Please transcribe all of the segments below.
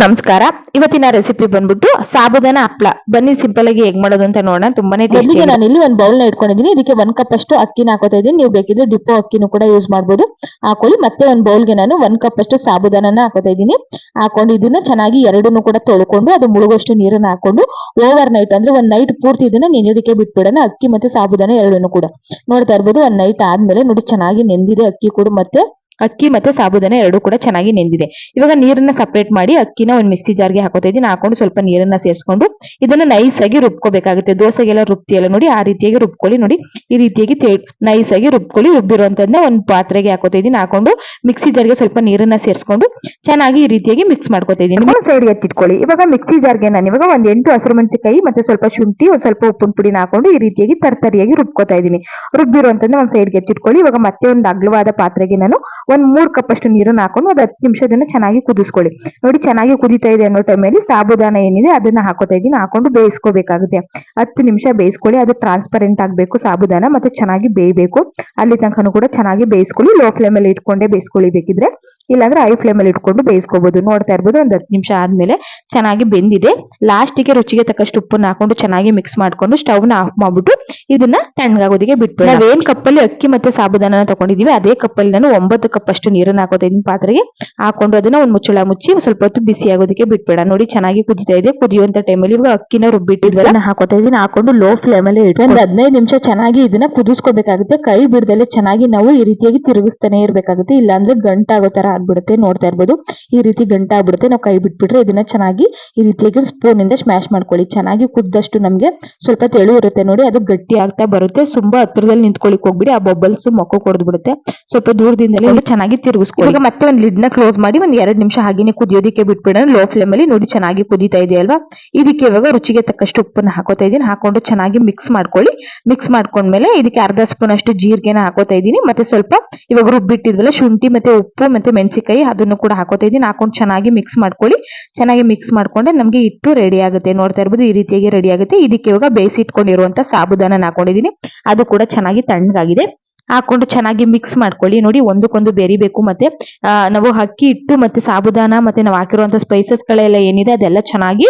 ನಮಸ್ಕಾರ. ಇವತ್ತಿನ ರೆಸಿಪಿ ಬಂದ್ಬಿಟ್ಟು ಸಾಬುದಾನ ಹಪ್ಳ. ಬನ್ನಿ ಸಿಂಪಲ್ ಆಗಿ ಹೇಗ್ ಮಾಡೋದು ಅಂತ ನೋಡೋಣ. ತುಂಬಾನೇ ಟೇಸ್ಟಿ ನಾನು ಇಲ್ಲಿ ಒಂದು ಬೌಲ್ನ ಇಟ್ಕೊಂಡಿದ್ದೀನಿ. ಇದಕ್ಕೆ ಒಂದ್ ಕಪ್ ಅಷ್ಟು ಅಕ್ಕಿನ ಹಾಕೋತಾ ಇದ್ದೀನಿ. ನೀವು ಬೇಕಿದ್ರೆ ಡಿಪೋ ಅಕ್ಕಿನೂ ಕೂಡ ಯೂಸ್ ಮಾಡ್ಬೋದು. ಹಾಕೊಳ್ಳಿ. ಮತ್ತೆ ಒಂದ್ ಬೌಲ್ಗೆ ನಾನು ಒಂದ್ ಕಪ್ ಅಷ್ಟು ಸಾಬುದಾನ ಹಾಕೋತಾ ಇದೀನಿ ಹಾಕೊಂಡು ಇದನ್ನ ಚೆನ್ನಾಗಿ ಎರಡನ್ನೂ ಕೂಡ ತೊಳ್ಕೊಂಡು ಅದು ಮುಳುಗುವಷ್ಟು ನೀರನ್ನ ಹಾಕೊಂಡು ಓವರ್ ನೈಟ್ ಅಂದ್ರೆ ಒಂದ್ ನೈಟ್ ಪೂರ್ತಿ ಇದನ್ನ ನೆನೆಯೋದಕ್ಕೆ ಬಿಟ್ಬಿಡೋಣ. ಅಕ್ಕಿ ಮತ್ತೆ ಸಾಬುದಾನ ಎರಡನ್ನೂ ಕೂಡ. ನೋಡ್ತಾ ಇರ್ಬೋದು ಒಂದ್ ನೈಟ್ ಆದ್ಮೇಲೆ ನೋಡಿ ಚೆನ್ನಾಗಿ ನೆಂದಿದೆ ಅಕ್ಕಿ ಕೂಡ ಮತ್ತೆ ಅಕ್ಕಿ ಮತ್ತೆ ಸಾಬುದಾನ ಎರಡು ಕೂಡ ಚೆನ್ನಾಗಿ ನೆಂದಿದೆ. ಇವಾಗ ನೀರನ್ನ ಸಪರೇಟ್ ಮಾಡಿ ಅಕ್ಕಿನ ಒಂದು ಮಿಕ್ಸಿ ಜಾರ್ಗೆ ಹಾಕೋತಾ ಇದ್ದೀನಿ. ಹಾಕೊಂಡು ಸ್ವಲ್ಪ ನೀರನ್ನ ಸೇರಿಸ್ಕೊಂಡು ಇದನ್ನ ನೈಸ್ ಆಗಿ ರುಬ್ಕೋಬೇಕಾಗುತ್ತೆ. ದೋಸೆಗೆಲ್ಲ ರುಬ್ತಿಯಲ್ಲ ನೋಡಿ, ಆ ರೀತಿಯಾಗಿ ರುಬ್ಕೊಳ್ಳಿ ನೋಡಿ. ಈ ರೀತಿಯಾಗಿ ನೈಸ್ ಆಗಿ ರುಬ್ಕೊಳ್ಳಿ. ರುಬ್ಬಿರುವಂತದ್ನ ಒಂದು ಪಾತ್ರೆಗೆ ಹಾಕೋತಾ ಇದ್ದೀನಿ. ಹಾಕೊಂಡು ಮಿಕ್ಸಿ ಜಾರ್ಗೆ ಸ್ವಲ್ಪ ನೀರನ್ನ ಸೇರಿಸ್ಕೊಂಡು ಚೆನ್ನಾಗಿ ಈ ರೀತಿಯಾಗಿ ಮಿಕ್ಸ್ ಮಾಡ್ಕೋತಾ ಇದ್ದೀನಿ. ಸೈಡ್ ಎತ್ತಿಟ್ಕೊಳ್ಳಿ ಇವಾಗ ಮಿಕ್ಸಿ ಜಾರ್ಗೆ ನಾನು ಇವಾಗ ಒಂದ್ ಎಂಟು ಹಸಿರು ಮೆಣಸಿನಕಾಯಿ ಮತ್ತೆ ಸ್ವಲ್ಪ ಶುಂಠಿ, ಒಂದ್ ಸ್ವಲ್ಪ ಉಪ್ಪಿನ ಪುಡಿನ ಹಾಕೊಂಡು ಈ ರೀತಿಯಾಗಿ ತರ್ತರಿಯಾಗಿ ರುಬ್ಕೋತಾ ಇದೀನಿ ರುಬ್ಬಿರುವಂತದ್ನ ಒಂದ್ ಸೈಡ್ಗೆ ಎತ್ತಿಟ್ಕೊಳ್ಳಿ. ಇವಾಗ ಮತ್ತೆ ಒಂದು ಅಗ್ಲವಾದ ಪಾತ್ರೆಗೆ ನಾನು ಒಂದ್ ಮೂರ್ ಕಪ್ ಅಷ್ಟು ನೀರನ್ನ ಹಾಕೊಂಡು ಒಂದ್ ಹತ್ತು ನಿಮಿಷದನ್ನ ಚೆನ್ನಾಗಿ ಕುದಿಸ್ಕೊಳ್ಳಿ. ನೋಡಿ ಚೆನ್ನಾಗಿ ಕುದಿತಾ ಇದೆ ಅನ್ನೋ ಟೈಮಲ್ಲಿ ಸಾಬುದಾನ ಏನಿದೆ ಅದನ್ನ ಹಾಕೋತಾ ಇದೀನಿ ಹಾಕೊಂಡು ಬೇಯಿಸ್ಕೋಬೇಕಾಗುತ್ತೆ. ಹತ್ತು ನಿಮಿಷ ಬೇಯಿಸ್ಕೊಳ್ಳಿ. ಅದು ಟ್ರಾನ್ಸ್ಪರೆಂಟ್ ಆಗ್ಬೇಕು ಸಾಬುದಾನ ಮತ್ತೆ ಚೆನ್ನಾಗಿ ಬೇಯಬೇಕು. ಅಲ್ಲಿ ತನಕನೂ ಕೂಡ ಚೆನ್ನಾಗಿ ಬೇಯಿಸ್ಕೊಳ್ಳಿ. ಲೋ ಫ್ಲೇಮ್ ಅಲ್ಲಿ ಇಟ್ಕೊಂಡೇ ಬೇಯಿಸ್ಕೊಳ್ಳಿ ಬೇಕಿದ್ರೆ ಇಲ್ಲಾಂದ್ರೆ ಹೈ ಫ್ಲೇಮ್ ಅಲ್ಲಿ ಇಟ್ಕೊಂಡು ಬೇಯಿಸ್ಕೋಬಹುದು ನೋಡ್ತಾ ಇರ್ಬೋದು ಒಂದ್ ಹತ್ತು ನಿಮಿಷ ಆದ್ಮೇಲೆ ಚೆನ್ನಾಗಿ ಬೆಂದಿದೆ. ಲಾಸ್ಟಿಗೆ ರುಚಿಗೆ ತಕ್ಕಷ್ಟು ಉಪ್ಪನ್ನ ಹಾಕೊಂಡು ಚೆನ್ನಾಗಿ ಮಿಕ್ಸ್ ಮಾಡ್ಕೊಂಡು ಸ್ಟವ್ನ ಆಫ್ ಮಾಡ್ಬಿಟ್ಟು ಇದನ್ನ ತಣ್ಣಗಾಗೋದಿಗೆ ಬಿಟ್ಬಿಡ ನಾವೇನ್ ಕಪ್ಪಲ್ಲಿ ಅಕ್ಕಿ ಮತ್ತೆ ಸಾಬುದಾನ ತಗೊಂಡಿದೀವಿ, ಅದೇ ಕಪ್ಪಲ್ಲಿ ನಾನು ಒಂಬತ್ತು ಕಪ್ ಅಷ್ಟು ನೀರನ್ನ ಹಾಕೋದು ಇದನ್ನ ಪಾತ್ರೆಗೆ. ಹಾಕೊಂಡು ಅದನ್ನ ಒಂದ್ ಮುಚ್ಚಳ ಮುಚ್ಚಿ ಸ್ವಲ್ಪ ಹೊತ್ತು ಬಿಸಿ ಆಗೋದಕ್ಕೆ ಬಿಟ್ಬೇಡ. ನೋಡಿ ಚೆನ್ನಾಗಿ ಕುದಿತಾ ಇದೆ. ಕುದಿಯುವಂತ ಟೈಮಲ್ಲಿ ಇವಾಗ ಅಕ್ಕಿನ ರುಬ್ಬಿಟ್ಟಿದ್ವಲ್ಲ ಹಾಕೋತಾ ಇದೀನಿ ಹಾಕೊಂಡು ಲೋ ಫ್ಲೇಮ್ ಅಲ್ಲಿ ಒಂದ್ ಹದಿನೈದು ನಿಮಿಷ ಚೆನ್ನಾಗಿ ಇದನ್ನ ಕುದಿಸ್ಕೋಬೇಕಾಗುತ್ತೆ. ಕೈ ಬಿಡದಲ್ಲೇ ಚೆನ್ನಾಗಿ ನಾವು ಈ ರೀತಿಯಾಗಿ ತಿರುಗಿಸ್ತಾನೆ ಇರ್ಬೇಕಾಗುತ್ತೆ. ಇಲ್ಲಾಂದ್ರೆ ಗಂಟಾಗೋ ತರ ಆಗ್ಬಿಡುತ್ತೆ ನೋಡ್ತಾ ಇರ್ಬೋದು. ಈ ರೀತಿ ಗಂಟ ಆಗ್ಬಿಡುತ್ತೆ. ನಾವು ಕೈ ಬಿಟ್ಬಿಟ್ರೆ ಇದನ್ನ ಚೆನ್ನಾಗಿ ಈ ರೀತಿಯಾಗಿ ಸ್ಪೂನ್ ಇಂದ ಸ್ಮ್ಯಾಶ್ ಮಾಡ್ಕೊಳ್ಳಿ. ಚೆನ್ನಾಗಿ ಕುದ್ದಷ್ಟು ನಮ್ಗೆ ಸ್ವಲ್ಪ ತೆಳು ಇರುತ್ತೆ ನೋಡಿ, ಅದು ಗಟ್ಟಿ ಆಗ್ತಾ ಬರುತ್ತೆ. ತುಂಬಾ ಹತ್ರದಲ್ಲಿ ನಿಂತ್ಕೊಳ್ಳಿಕ್ ಹೋಗ್ಬಿಡಿ. ಆ ಬಬಲ್ಸ್ ಮೊಕ್ಕ ಕೊಡ್ದು ಬಿಡುತ್ತೆ. ಸ್ವಲ್ಪ ದೂರದಿಂದಲೇ ಚೆನ್ನಾಗಿ ತಿರುಗಿಸ್ಕೊಳ್ಳಿ. ಈಗ ಮತ್ತೆ ಒಂದು ಲಿಡ್ನ ಕ್ಲೋಸ್ ಮಾಡಿ ಒಂದ್ ಎರಡ್ ನಿಮಿಷ ಹಾಗೇನೆ ಕುದಿಯೋದಕ್ಕೆ ಬಿಟ್ಬಿಡೋಣ. ಲೋ ಫ್ಲೇಮ್ ಅಲ್ಲಿ ನೋಡಿ ಚೆನ್ನಾಗಿ ಕುದೀತಾ ಇದೆ ಅಲ್ವಾ? ಇದಕ್ಕೆ ಇವಾಗ ರುಚಿಗೆ ತಕ್ಕಷ್ಟು ಉಪ್ಪನ್ನ ಹಾಕೋತಾ ಇದೀನಿ ಹಾಕೊಂಡು ಚೆನ್ನಾಗಿ ಮಿಕ್ಸ್ ಮಾಡ್ಕೊಳ್ಳಿ. ಮಿಕ್ಸ್ ಮಾಡ್ಕೊಂಡ್ಮೇಲೆ ಇದಕ್ಕೆ ಅರ್ಧ ಸ್ಪೂನ್ ಅಷ್ಟು ಜೀರಿಗೆನ ಹಾಕೋತಾ ಇದ್ದೀನಿ. ಮತ್ತೆ ಸ್ವಲ್ಪ ಇವಾಗ ರುಬ್ಬಿಟ್ಟಿದ್ವಲ್ಲ, ಶುಂಠಿ ಮತ್ತೆ ಉಪ್ಪು ಮತ್ತೆ ಮೆಣಸಿಕಾಯಿ ಅದನ್ನು ಕೂಡ ಹಾಕೋತಾ ಇದೀನಿ ಹಾಕೊಂಡು ಚೆನ್ನಾಗಿ ಮಿಕ್ಸ್ ಮಾಡ್ಕೊಳ್ಳಿ. ಚೆನ್ನಾಗಿ ಮಿಕ್ಸ್ ಮಾಡ್ಕೊಂಡ್ರೆ ನಮಗೆ ಇಟ್ಟು ರೆಡಿ ಆಗುತ್ತೆ. ನೋಡ್ತಾ ಇರ್ಬೋದು ಈ ರೀತಿಯಾಗಿ ರೆಡಿ ಆಗುತ್ತೆ. ಇದಕ್ಕೆ ಇವಾಗ ಬೇಯಿಸಿಟ್ಕೊಂಡಿರುವಂತ ಸಾಬುದಾನ ಹಾಕೊಂಡಿದೀನಿ ಅದು ಕೂಡ ಚೆನ್ನಾಗಿ ತಣ್ಣಗಾಗಿದೆ. ಹಾಕೊಂಡು ಚೆನ್ನಾಗಿ ಮಿಕ್ಸ್ ಮಾಡ್ಕೊಳ್ಳಿ. ನೋಡಿ ಒಂದಕ್ಕೊಂದು ಬೆರಿಬೇಕು ಮತ್ತೆ ನಾವು ಅಕ್ಕಿ ಹಿಟ್ಟು ಮತ್ತೆ ಸಾಬುದಾನ ಮತ್ತೆ ನಾವು ಹಾಕಿರುವಂತ ಸ್ಪೈಸಸ್ ಗಳೆಲ್ಲ ಏನಿದೆ ಅದೆಲ್ಲ ಚೆನ್ನಾಗಿ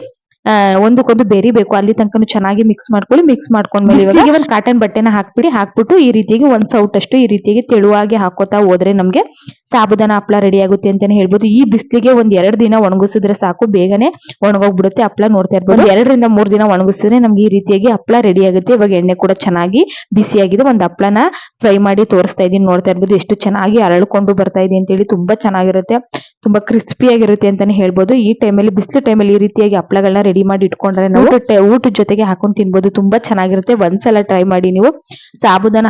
ಒಂದಕ್ಕೊಂದು ಬೆರಿಬೇಕು ಅಲ್ಲಿ ತನಕ ಚೆನ್ನಾಗಿ ಮಿಕ್ಸ್ ಮಾಡ್ಕೊಳ್ಳಿ. ಮಿಕ್ಸ್ ಮಾಡ್ಕೊಂಡ್ಮೇಲೆ ಇವಾಗ ಒಂದು ಕಾಟನ್ ಬಟ್ಟೆನ ಹಾಕ್ಬಿಡಿ. ಹಾಕ್ಬಿಟ್ಟು ಈ ರೀತಿಯಾಗಿ ಒಂದ್ ಸೌಟ್ ಅಷ್ಟು ಈ ರೀತಿಯಾಗಿ ತೆಳುವಾಗಿ ಹಾಕೋತಾ ಹೋದ್ರೆ ನಮ್ಗೆ ಸಾಬುದಾನ ಹಪ್ಳ ರೆಡಿ ಆಗುತ್ತೆ ಅಂತಾನೆ ಹೇಳ್ಬೋದು. ಈ ಬಿಸಿಲಿಗೆ ಒಂದ್ ಎರಡು ದಿನ ಒಣಗಿಸಿದ್ರೆ ಸಾಕು ಬೇಗನೆ ಒಣಗೋಗ್ಬಿಡುತ್ತೆ ಹಪ್ಳ ನೋಡ್ತಾ ಇರ್ಬೋದು. ಎರಡರಿಂದ ಮೂರ್ ದಿನ ಒಣಗಿಸಿದ್ರೆ ನಮ್ಗೆ ಈ ರೀತಿಯಾಗಿ ಹಪ್ಳ ರೆಡಿ ಆಗುತ್ತೆ. ಇವಾಗ ಎಣ್ಣೆ ಕೂಡ ಚೆನ್ನಾಗಿ ಬಿಸಿಯಾಗಿದೆ. ಒಂದ್ ಹಪ್ಳನ ಫ್ರೈ ಮಾಡಿ ತೋರಿಸ್ತಾ ಇದೀನಿ ನೋಡ್ತಾ ಇರ್ಬೋದು. ಎಷ್ಟು ಚೆನ್ನಾಗಿ ಅರಳ್ಕೊಂಡು ಬರ್ತಾ ಇದೆ ಅಂತ ಹೇಳಿ ತುಂಬಾ ಚೆನ್ನಾಗಿರುತ್ತೆ. ತುಂಬಾ ಕ್ರಿಸ್ಪಿ ಆಗಿರುತ್ತೆ ಅಂತಾನೆ ಹೇಳ್ಬೋದು. ಈ ಟೈಮಲ್ಲಿ ಬಿಸಿಲು ಟೈಮಲ್ಲಿ ಈ ರೀತಿಯಾಗಿ ಹಪ್ಳಗಳನ್ನ ರೆಡಿ ಮಾಡಿ ಇಟ್ಕೊಂಡ್ರೆ ನಾವು ಊಟದ ಜೊತೆಗೆ ಹಾಕೊಂಡು ತಿನ್ಬೋದು. ತುಂಬಾ ಚೆನ್ನಾಗಿರುತ್ತೆ. ಒಂದ್ಸಲ ಟ್ರೈ ಮಾಡಿ ನೀವು. ಸಾಬುದಾನ